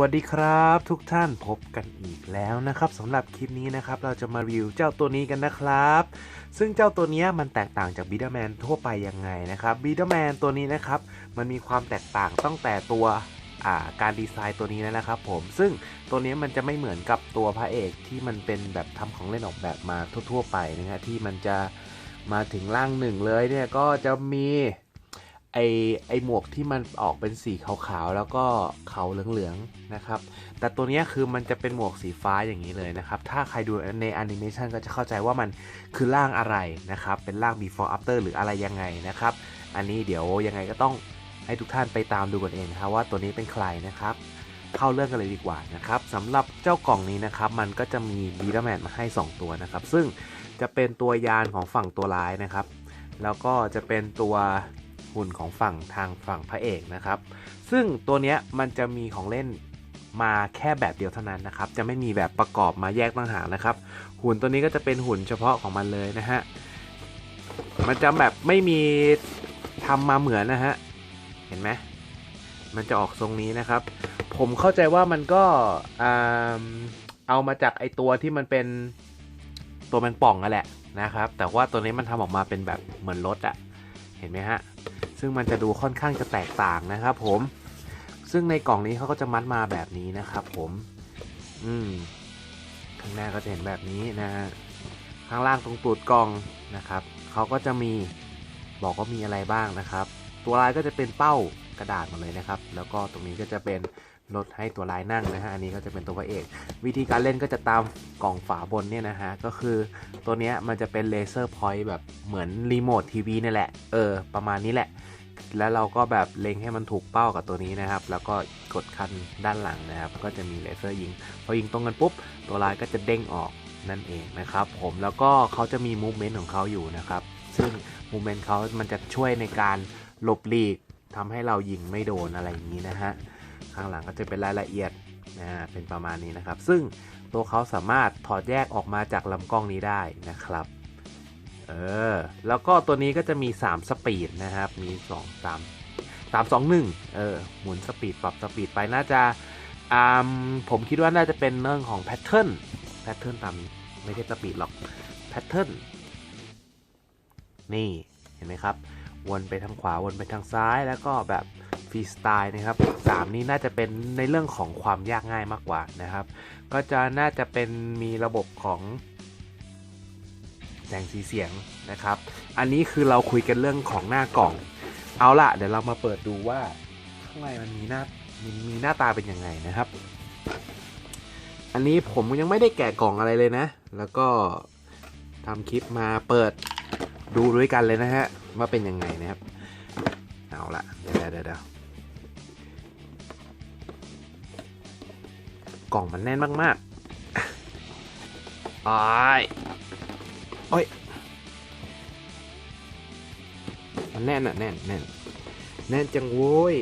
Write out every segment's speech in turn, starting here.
วัสดีครับทุกท่านพบกันอีกแล้วนะครับสำหรับคลิปนี้นะครับเราจะมารีวิวเจ้าตัวนี้กันนะครับ ซึ่งเจ้าตัวนี้มันแตกต่างจากบีด a แมนทั่วไปยังไงนะครับบีด a แมนตัวนี้นะครับมันมีความแตกต่างตั้งแต่ตัวาการดีไซน์ตัวนี้แล้วนะครับผมซึ่งตัวนี้มันจะไม่เหมือนกับตัวพระเอกที่มันเป็นแบบทำของเล่นออกแบบมาทั่ว ๆ ไปนะฮะที่มันจะมาถึงร่างหนึ่งเลยเนี่ยก็จะมี ไอไอหมวกที่มันออกเป็นสีขาวๆแล้วก็เขาเหลืองๆนะครับ แต่ตัวนี้คือมันจะเป็นหมวกสีฟ้าอย่างนี้เลยนะครับ ถ้าใครดูในแอนิเมชันก็จะเข้าใจว่ามันคือร่างอะไรนะครับ เป็นร่าง before after หรืออะไรยังไงนะครับ อันนี้เดี๋ยวยังไงก็ต้องให้ทุกท่านไปตามดูกันเองนะครับว่าตัวนี้เป็นใครนะครับ เข้าเรื่องกันเลยดีกว่านะครับสำหรับเจ้ากล่องนี้นะครับ มันก็จะมีบีดแมนมาให้ 2 ตัวนะครับ ซึ่งจะเป็นตัวยานของฝั่งตัวร้ายนะครับ แล้วก็จะเป็นตัว หุ่นของฝั่งทางฝั่งพระเอกนะครับ ซึ่งตัวเนี้ยมันจะมีของเล่นมาแค่แบบเดียวเท่านั้นนะครับ จะไม่มีแบบประกอบมาแยกต่างหากนะครับ หุ่นตัวนี้ก็จะเป็นหุ่นเฉพาะของมันเลยนะฮะ มันจะแบบไม่มีทำมาเหมือนนะฮะ เห็นไหมมันจะออกทรงนี้นะครับ ผมเข้าใจว่ามันก็เอามาจากไอตัวที่มันเป็นตัวแมงป่องนั่นแหละนะครับ แต่ว่าตัวนี้มันทำออกมาเป็นแบบเหมือนรถอะเห็นไหมฮะ ซึ่งมันจะดูค่อนข้างจะแตกต่างนะครับผม ซึ่งในกล่องนี้เขาก็จะมัดมาแบบนี้นะครับผม อืม ข้างหน้าก็จะเห็นแบบนี้นะฮะ ข้างล่างตรงตูดกล่องนะครับ เขาก็จะมีบอกว่ามีอะไรบ้างนะครับ ตัวลายก็จะเป็นเป้ากระดาษหมดเลยนะครับ แล้วก็ตรงนี้ก็จะเป็น รถให้ตัวลายนั่งนะฮะ อันนี้ก็จะเป็นตัวพระเอก วิธีการเล่นก็จะตามกล่องฝาบนเนี่ยนะฮะ ก็คือตัวเนี้ยมันจะเป็นเลเซอร์พอยต์แบบเหมือนรีโมททีวีนี่แหละ เออ ประมาณนี้แหละ แล้วเราก็แบบเล็งให้มันถูกเป้ากับตัวนี้นะครับ แล้วก็กดคันด้านหลังนะครับ ก็จะมีเลเซอร์ยิง พอยิงตรงกันปุ๊บ ตัวลายก็จะเด้งออกนั่นเองนะครับ ผม แล้วก็เขาจะมีมูฟเมนต์ของเขาอยู่นะครับ ซึ่งมูฟเมนต์เขามันจะช่วยในการหลบหลีกทำให้เรายิงไม่โดนอะไรอย่างนี้นะฮะ ข้างหลังก็จะเป็นรายละเอียดนะเป็นประมาณนี้นะครับ ซึ่งตัวเขาสามารถถอดแยกออกมาจากลำกล้องนี้ได้นะครับเออแล้วก็ตัวนี้ก็จะมี 3 สปีดนะครับ มี 2 3 3 2 1เออหมุนสปีดปรับสปีดไปน่าจะอ่าผมคิดว่าน่าจะเป็นเรื่องของแพทเทิร์นแพทเทิร์นตามไม่ใช่สปีดหรอกแพทเทิร์นนี่เห็นไหมครับ วนไปทางขวาวนไปทางซ้ายแล้วก็แบบ รีสไตล์นะครับสามนี้น่าจะเป็นในเรื่องของความยากง่ายมากกว่านะครับ ก็จะน่าจะเป็นมีระบบของแสงสีเสียงนะครับ อันนี้คือเราคุยกันเรื่องของหน้ากล่อง เอาละเดี๋ยวเรามาเปิดดูว่าข้างในมันมีหน้ามีมีหน้าตาเป็นยังไงนะครับ อันนี้ผมยังไม่ได้แกะกล่องอะไรเลยนะ แล้วก็ทำคลิปมาเปิดดูด้วยกันเลยนะฮะว่าเป็นยังไงนะครับ เอาละเดี๋ยวเดี๋ยว กล่องมันแน่นมากๆอ้ายโอ้ยมันแน่นอะแน่นแน่นแน่นจังโว้ย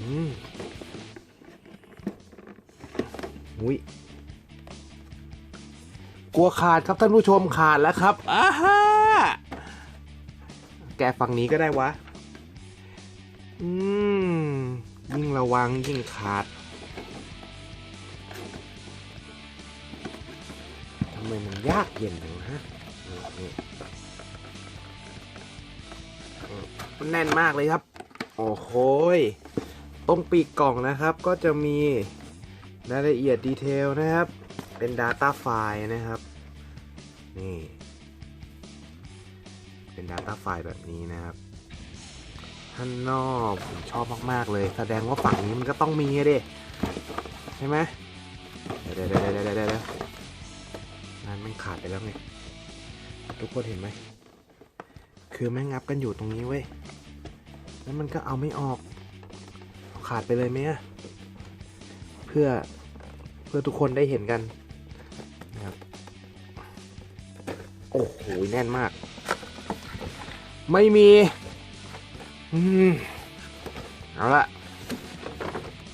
อืมอุ้ยกลัวขาดครับท่านผู้ชมขาดแล้วครับอ้าฮ่าแกะฝั่งนี้ก็ได้วะ อืม ยิ่งระวังยิ่งขาด ไมมันยากเย็นจังฮะนี่นี่มันแน่นมากเลยครับ โอ้โหตรงปีกกล่องนะครับก็จะมีรายละเอียดดีเทลนะครับ เป็น Data ไฟล์นะครับ นี่ เป็น Data ไฟล์แบบนี้นะครับข้างนอกผมชอบมาก ๆ เลย แสดงว่าฝั่งนี้มันก็ต้องมีอะดิใช่ไหมเดี๋ยวเดี๋ยวเดี๋ยวเดี๋ยว เดี๋ยวนั่นมันขาดไปแล้วไง ทุกคนเห็นไหม คือแม่งงับกันอยู่ตรงนี้เว้ย แล้วมันก็เอาไม่ออก ขาดไปเลยไหมเพื่อเพื่อทุกคนได้เห็นกันนะครับ โอ้โห แน่นมาก ไม่มีอืมเอาละ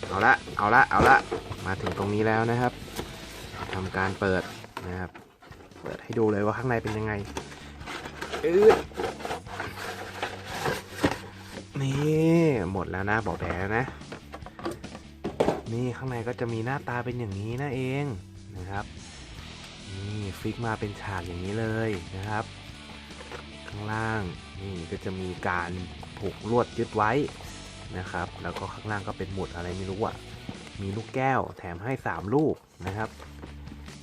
เอาละ เอาละ เอาละ มาถึงตรงนี้แล้วนะครับทำการเปิดนะครับ ให้ดูเลยว่าข้างในเป็นยังไงอืดนี่หมดแล้วนะบอกแดนะ นี่ข้างในก็จะมีหน้าตาเป็นอย่างนี้นั่นเองนะครับนี่ฟิกมาเป็นฉากอย่างนี้เลยนะครับ ข้างล่างนี่ก็จะมีการผูกลวดยึดไว้นะครับ แล้วก็ข้างล่างก็เป็นหมุดอะไรไม่รู้อะมีลูกแก้วแถมให้ 3 ลูกนะครับ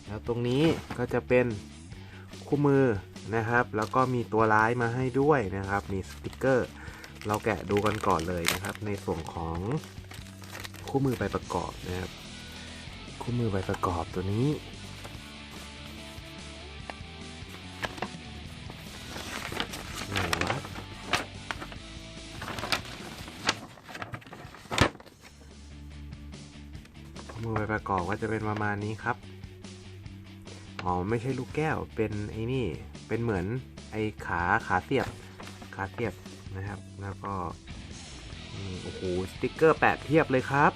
แล้วตรงนี้ก็จะเป็น คู่มือนะครับ แล้วก็มีตัวร้ายมาให้ด้วยนะครับ มีสติกเกอร์ เราแกะดูกันก่อนเลยนะครับ ในส่วนของคู่มือใบประกอบนะครับ คู่มือใบประกอบตัวนี้มือใบประกอบก็จะเป็นประมาณนี้ครับ อ๋อไม่ใช่ลูกแก้วเป็นไอ้นี่เป็นเหมือนไอ้ขาขาเสียบขาเสียบนะครับ แล้วก็โอ้โหสติกเกอร์แปะเพียบเลยครับ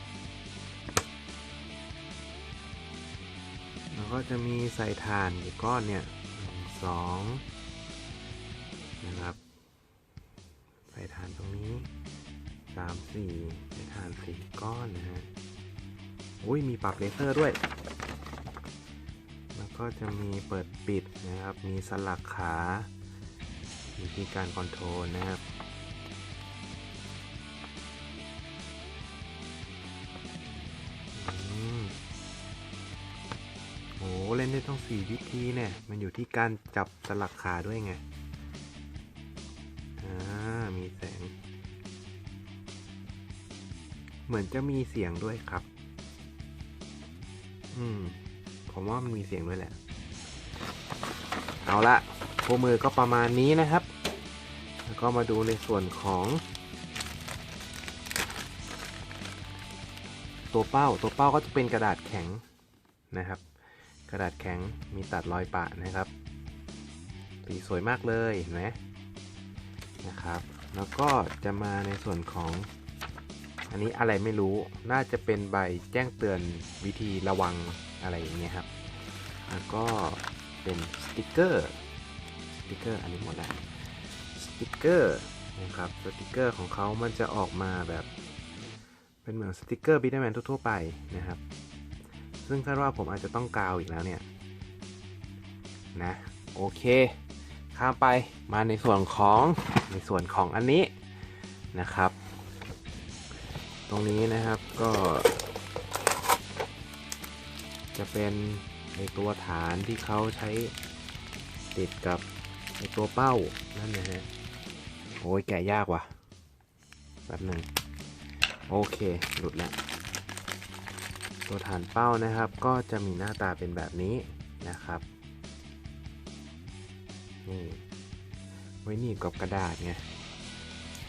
แล้วก็จะมีใส่ถ่านกี่ก้อนเนี่ยหนึ่งสองนะครับ ใส่ถ่านตรงนี้สามสี่ใส่ถ่านสี่ก้อนนะฮะอุ้ยมีปรับเลเซอร์ด้วย ก็จะมีเปิดปิดนะครับ มีสลักขาวิธีการคอนโทรลนะครับอืมโอ้เล่นได้ต้องสี่วิธีเนี่ย มันอยู่ที่การจับสลักขาด้วยไง อ่า มีแสง เหมือนจะมีเสียงด้วยครับ อืม ผมว่ามันมีเสียงด้วยแหละ เอาละคู่มือก็ประมาณนี้นะครับ แล้วก็มาดูในส่วนของ ตัวเป้า ตัวเป้าก็จะเป็นกระดาษแข็งนะครับ กระดาษแข็งมีตัดรอยปะนะครับ สีสวยมากเลยเห็นไหมนะครับ แล้วก็จะมาในส่วนของ อันนี้อะไรไม่รู้น่าจะเป็นใบแจ้งเตือนวิธีระวังอะไรอย่างเงี้ยครับแล้วก็เป็นสติกเกอร์สติกเกอร์อันนี้หมดแล้วสติกเกอร์นะครับสติกเกอร์ของเขามันจะออกมาแบบเป็นเหมือนสติกเกอร์บิทแมนทั่วๆไปนะครับ ซึ่งคาดว่าผมอาจจะต้องกาวอีกแล้วเนี่ยนะโอเค ข้ามไปมาในส่วนของในส่วนของอันนี้นะครับ ตรงนี้นะครับก็ จะเป็นในตัวฐานที่เขาใช้ติดกับในตัวเป้านั่นนะฮะโอ้ยแกะยากว่ะแป๊บหนึ่งโอเคหลุดแล้วตัวฐานเป้านะครับ ก็จะมีหน้าตาเป็นแบบนี้นะครับนี่ไว้หนีบกับกระดาษไง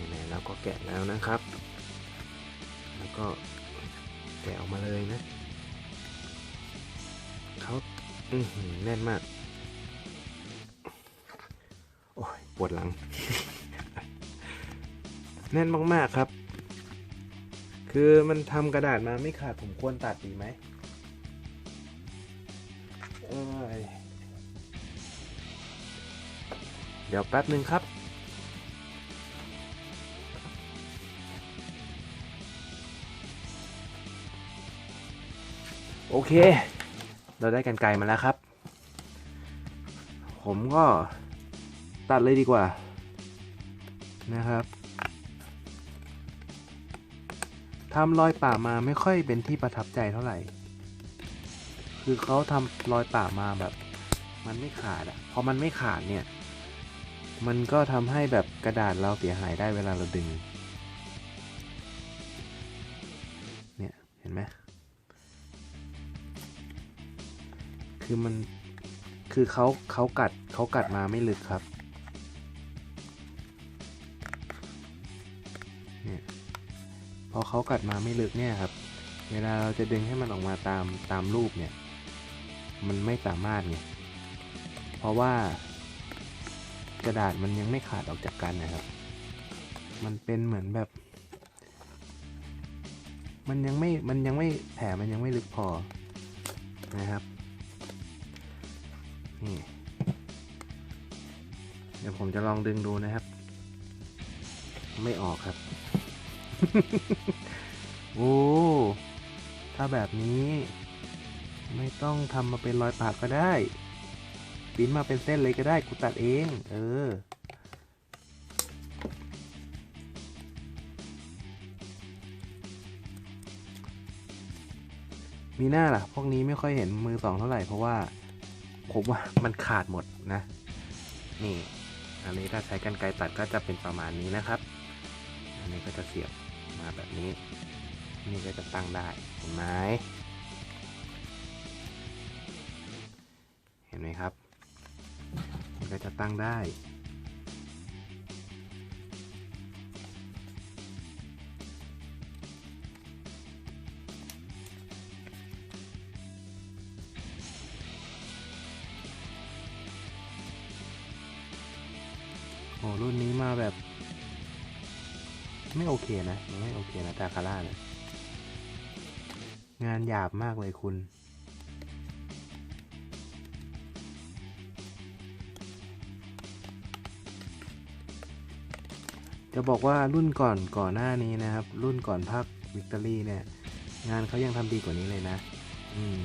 ไหนๆแล้วก็แกะแล้วนะครับ แล้วก็แกะออกมาเลยนะเขาอือหือแน่นมาก โอ้ยปวดหลัง แน่นมากๆครับ คือมันทำกระดาษมาไม่ขาดผมควรตัดดีไหมเดี๋ยวแป๊บหนึ่งครับ โอเค เราได้กันไกลมาแล้วครับ ผมก็ตัดเลยดีกว่า นะครับทำรอยป่ามาไม่ค่อยเป็นที่ประทับใจเท่าไหร่ คือเขาทำรอยป่ามาแบบ มันไม่ขาดอะพอมันไม่ขาดเนี่ย มันก็ทำให้แบบกระดาษเราเสียหายได้เวลาเราดึง คือมันคือเขาเขากัดเขากัดมาไม่ลึกครับเนี่ยพอเขากัดมาไม่ลึกเนี่ยครับ เวลาเราจะดึงให้มันออกมาตามตามรูปเนี่ย มันไม่สามารถไงเพราะว่ากระดาษมันยังไม่ขาดออกจากกันนะครับ มันเป็นเหมือนแบบ มันยังไม่มันยังไม่แผลมันยังไม่ลึกพอนะครับ นี่เดี๋ยวผมจะลองดึงดูนะครับ ไม่ออกครับ โอ้ ถ้าแบบนี้ ไม่ต้องทำมาเป็นรอยปากก็ได้ปิ้นมาเป็นเส้นเลยก็ได้ กูตัดเอง เออ มีหน้าล่ะ พวกนี้ไม่ค่อยเห็นมือสองเท่าไหร่เพราะว่า ผมว่ามันขาดหมดนะ นี่อันนี้ถ้าใช้กันไกรตัดก็จะเป็นประมาณนี้นะครับ อันนี้ก็จะเสียบมาแบบนี้ นี่ก็จะตั้งได้เห็นไหมเห็นไหมครับ มันก็จะตั้งได้ อ้รุ่นนี้มาแบบ ไม่โอเคนะไม่โอเคนะตาคาร่าเนี่ยงานหยาบมากเลยคุณ จะบอกว่ารุ่นก่อนก่อนหน้านี้นะครับ รุ่นก่อนภาควิกตอรี่เนี่ย งานเขายังทำดีกว่านี้เลยนะ อืม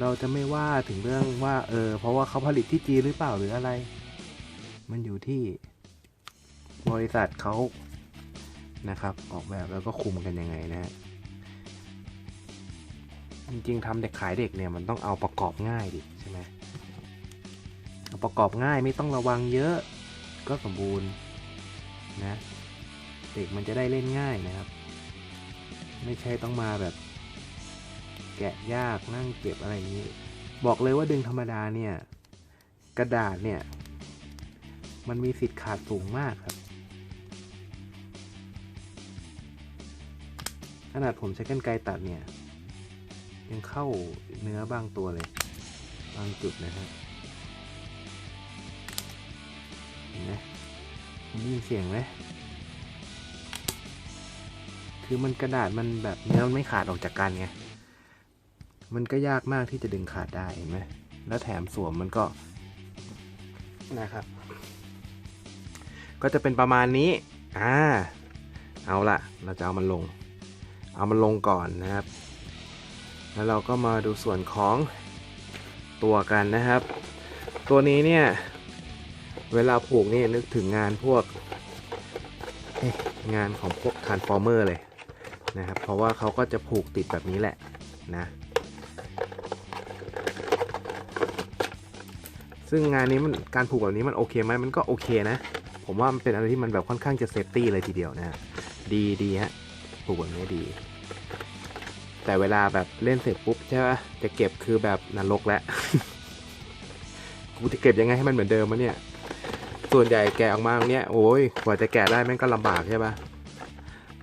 เราจะไม่ว่าถึงเรื่องว่า เออ เพราะว่าเขาผลิตที่จีนหรือเปล่าหรืออะไร มันอยู่ที่บริษัทเขานะครับ ออกแบบแล้วก็คุมกันยังไงนะฮะจริงๆทำเด็กขายเด็กเนี่ยมันต้องเอาประกอบง่ายดิใช่ไหมเอาประกอบง่ายไม่ต้องระวังเยอะก็สมบูรณ์นะ เด็กมันจะได้เล่นง่ายนะครับ ไม่ใช่ต้องมาแบบ แกะยากนั่งเก็บอะไรอย่างนี้ บอกเลยว่าดึงธรรมดาเนี่ย กระดาษเนี่ย มันมีสิทธิ์ขาดสูงมากครับ ขนาดผมใช้กรรไกรตัดเนี่ย ยังเข้าเนื้อบางตัวเลย บางจุดนะฮะเห็นไหมได้ยินเสียงไหมคือมันกระดาษมันแบบเนื้อมันไม่ขาดออกจากกันไง มันก็ยากมากที่จะดึงขาดได้เห็นไหมแล้วแถมสวมมันก็นะครับ ก็จะเป็นประมาณนี้อ่าเอาละเราจะเอามันลง เอามันลงก่อนนะครับ แล้วเราก็มาดูส่วนของตัวกันนะครับ ตัวนี้เนี่ย เวลาผูกนี่นึกถึงงานพวกเอ๊ะงานของพวกทานฟอร์เมอร์เลยนะครับ เพราะว่าเขาก็จะผูกติดแบบนี้แหละนะ ซึ่งงานนี้มันการผูกแบบนี้มันโอเคไหมมันก็โอเคนะ ผมว่ามันเป็นอะไรที่มันแบบค่อนข้างจะเซฟตี้เลยทีเดียวนะดีดีฮะผูกแบบนี้ดี แต่เวลาแบบเล่นเสร็จปุ๊บใช่ปะจะเก็บคือแบบนรกแล้วกูจะเก็บยังไงให้มันเหมือนเดิมวะเนี่ย ส่วนใหญ่แกะออกมาตรงเนี้ยโอ้ยกว่าจะแกะได้แม่งก็ลำบากใช่ปะ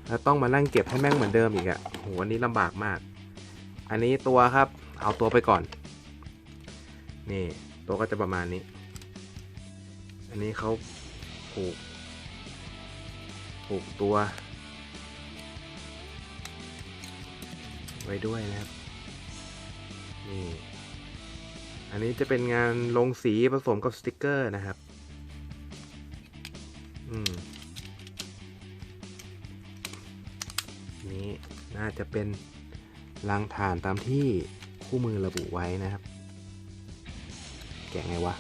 แล้วต้องมานั่งเก็บให้แม่งเหมือนเดิมอีกอะโหอันนี้ลำบากมาก อันนี้ตัวครับ เอาตัวไปก่อน นี่ ตัวก็จะประมาณนี้ อันนี้เขาผูก ผูกตัว ไว้ด้วยนะครับ นี่ อันนี้จะเป็นงานลงสีผสมกับสติกเกอร์นะครับ อืม นี้น่าจะเป็นรังฐานตามที่คู่มือระบุไว้นะครับ แกะไงวะ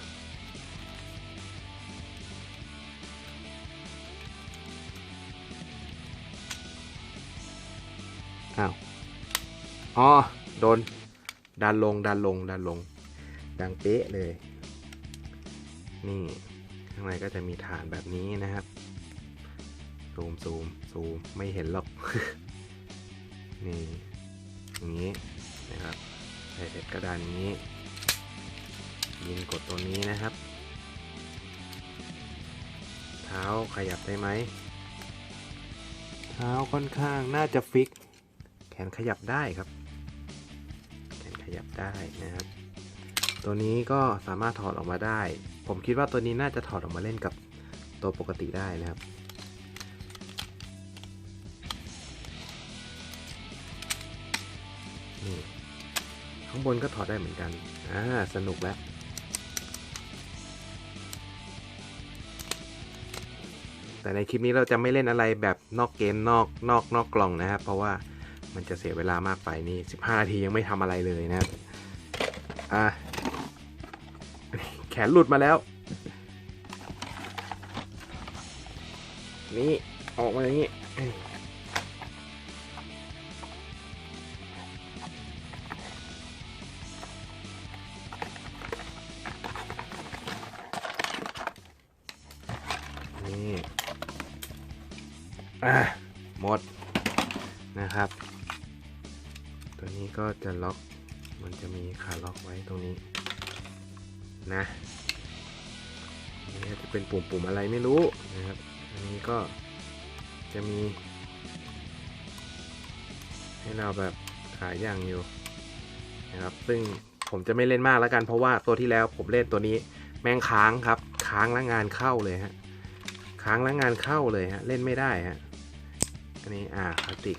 อ้าวอ๋อโดนดันลงดันลงดันลง ดังเป๊ะเลย นี่ข้างในก็จะมีฐานแบบนี้นะครับ ซูมซูมซูมไม่เห็นหรอก นี่อย่างนี้นะครับใส่เสร็จก็ดันอย่างนี้ ยิงกดตัวนี้นะครับ เท้าขยับได้ไหม เท้าค่อนข้างน่าจะฟิก แขนขยับได้ครับ แขนขยับได้นะครับ ตัวนี้ก็สามารถถอดออกมาได้ ผมคิดว่าตัวนี้น่าจะถอดออกมาเล่นกับตัวปกติได้นะครับข้างบนก็ถอดได้เหมือนกัน อ่า สนุกแล้ว แต่ในคลิปนี้เราจะไม่เล่นอะไรแบบนอกเกมนอกนอกนอกกล่องนะครับ เพราะว่ามันจะเสียเวลามากไปนี่ 15 นาทียังไม่ทำอะไรเลยนะครับอะแขนหลุดมาแล้ว นี่ ออกมาอย่างนี้ อะหมดนะครับ ตัวนี้ก็จะล็อกมันจะมีขาล็อกไว้ตรงนี้นะนี่จะเป็นปุ่มๆอะไรไม่รู้นะครับ อันนี้ก็จะมี ให้เราแบบขายอย่างอยู่นะครับ ซึ่งผมจะไม่เล่นมากแล้วกันเพราะว่าตัวที่แล้วผมเล่นตัวนี้แม่งค้างครับ ค้างแล้วงานเข้าเลยฮะ ค้างแล้วงานเข้าเลยฮะ เล่นไม่ได้ฮะ อันนี้อ่าพลาสติก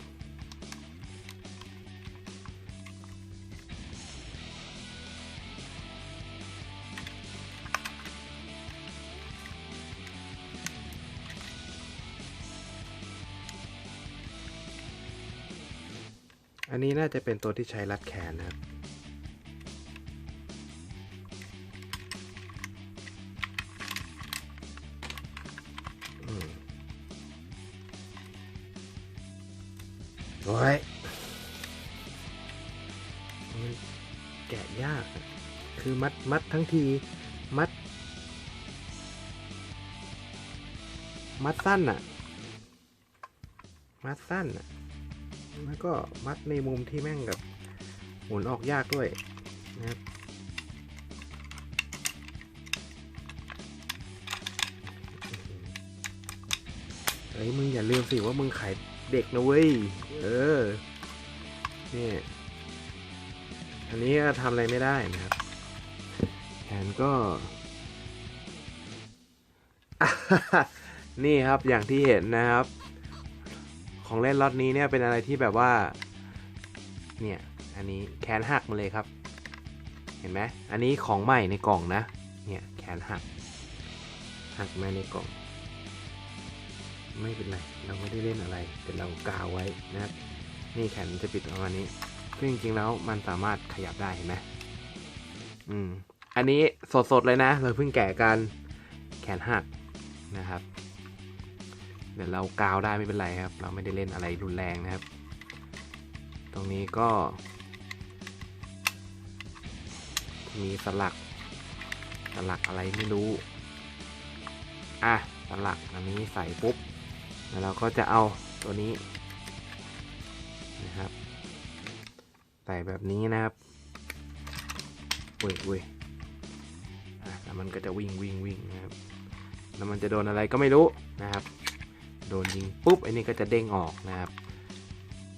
อันนี้น่าจะเป็นตัวที่ใช้รัดแขนนะครับ มัดทั้งที มัด มัดสั้นอะมัดสั้นอะแล้วก็มัดในมุมที่แม่งแบบหมุนออกยากด้วยนะครับเฮ้ยมึงอย่าลืมสิว่ามึงขายเด็กนะเว้ย เออ นี่ อันนี้ก็ทำอะไรไม่ได้นะครับ นก็นี่ครับอย่างที่เห็นนะครับ ของเล่นล็อตนี้เนี่ยเป็นอะไรที่แบบว่าเนี่ยอันนี้แขนหักมาเลยครับ เห็นไหมอันนี้ของใหม่ในกล่องนะเนี่ยแขนหักหักมาในกล่อง ไม่เป็นไรเราไม่ได้เล่นอะไรแต่เรากาวไว้นะครับ นี่แขนมันจะปิดประมาณนี้ซึ่งจริงๆแล้วมันสามารถขยับได้เห็นไหมอืม อันนี้สดๆเลยนะ เราเพิ่งแกะกันแขนหักนะครับ เดี๋ยวเรากาวได้ไม่เป็นไรครับ เราไม่ได้เล่นอะไรรุนแรงนะครับ ตรงนี้ก็ มีสลักสลักอะไรไม่รู้ อะสลักอันนี้ใส่ปุ๊บ แล้วเราก็จะเอาตัวนี้นะครับ ใส่แบบนี้นะครับอุ้ยอุ้ย มันก็จะวิ่งวิ่งวิ่งนะครับแล้วมันจะโดนอะไรก็ไม่รู้นะครับ โดนยิงปุ๊บไอ้นี่ก็จะเด้งออกนะครับ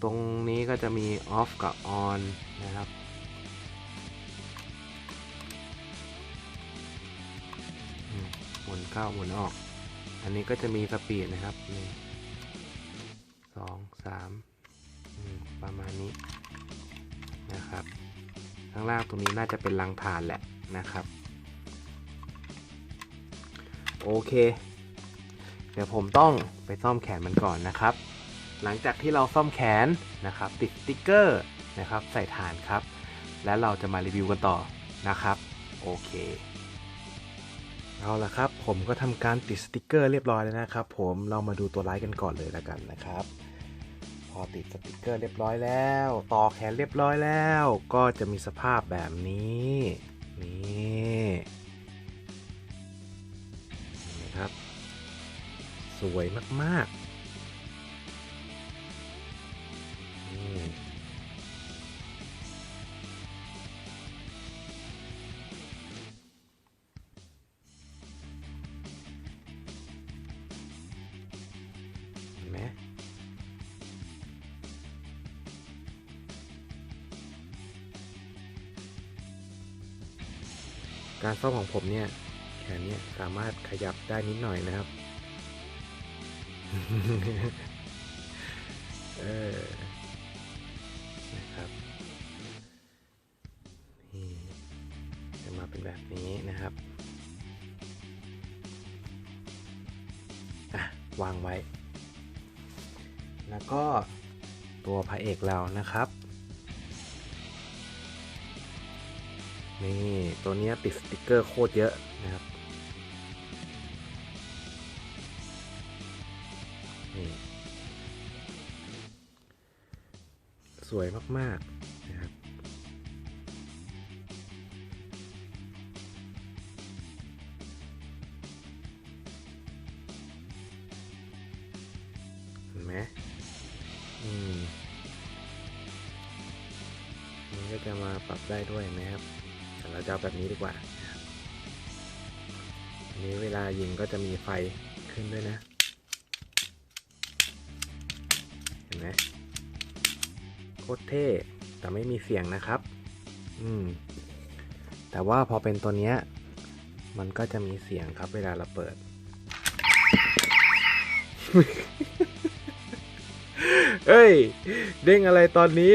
ตรงนี้ก็จะมี off กับ on นะครับหมุนเข้าหมุนออก อันนี้ก็จะมีสปีดนะครับหนึ่งสองสามอืมประมาณนี้นะครับ ข้างล่างตรงนี้น่าจะเป็นรังฐานแหละนะครับ โอเค เดี๋ยวผมต้องไปซ่อมแขนมันก่อนนะครับ หลังจากที่เราซ่อมแขนนะครับ ติดสติ๊กเกอร์นะครับใส่ฐานครับ แล้วเราจะมารีวิวกันต่อนะครับ โอเคเอาละครับ ผมก็ทำการติดสติกเกอร์เรียบร้อยแล้วนะครับ ผมเรามาดูตัวไลท์กันก่อนเลยแล้วกันนะครับ พอติดสติกเกอร์เรียบร้อยแล้ว ต่อแขนเรียบร้อยแล้ว ก็จะมีสภาพแบบนี้ นี่ สวยมากๆไหมการซ่อมของผมเนี่ยแขนเนี่ยสามารถขยับได้นิดหน่อยนะครับ เออนะครับนี่จะมาเป็นแบบนี้นะครับอะวางไว้ แล้วก็ตัวพระเอกเรานะครับนี่ตัวนี้ติดสติกเกอร์โคตรเยอะนะครับ สวยมากๆนะครับเห็นไหมอืมมันก็จะมาปรับได้ด้วยนไหมครับแต่เราจะเอาแบบนี้ดีกว่าอันนี้เวลายิงก็จะมีไฟขึ้นด้วยนะ ตรเท่แต่ไม่มีเสียงนะครับ อืม แต่ว่าพอเป็นตัวเนี้ย มันก็จะมีเสียงครับ เวลาเราเปิดเอ้ย เด้งอะไรตอนนี้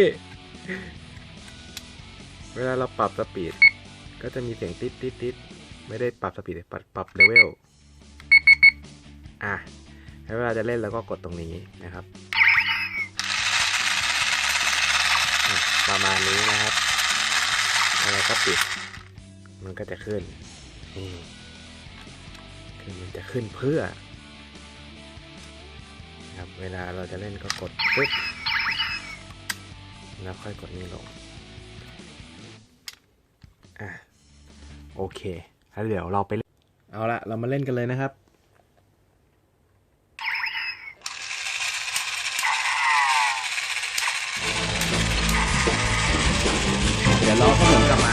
เวลาเราปรับสปีด ก็จะมีเสียงติดติดติดไม่ได้ปรับสปีดปรับปรับเลเวล อะแล้เวลาจะเล่นเราก็กดตรงนี้นะครับอะ ประมาณนี้นะครับแล้วเรก็ปิด มันก็จะขึ้นนี่คือมันจะขึ้นเพื่อ ครับเวลาเราจะเล่นก็กดปึ๊บแล้วค่อยกดนี้ลง อะ โอเค แล้วเดี๋ยวเราไป เอาละเรามาเล่นกันเลยนะครับ เ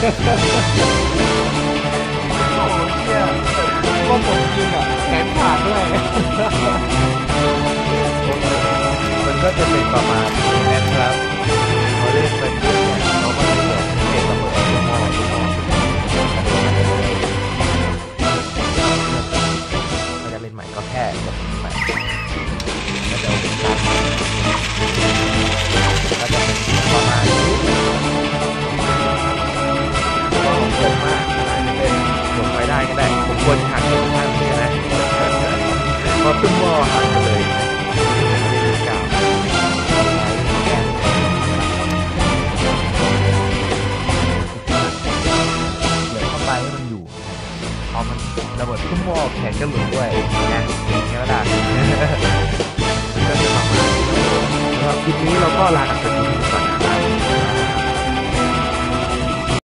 โอ้โหเชี่ยก็ผมจริงอะแขนขาดด้วย มันก็จะเป็นประมาณนี้นะครับ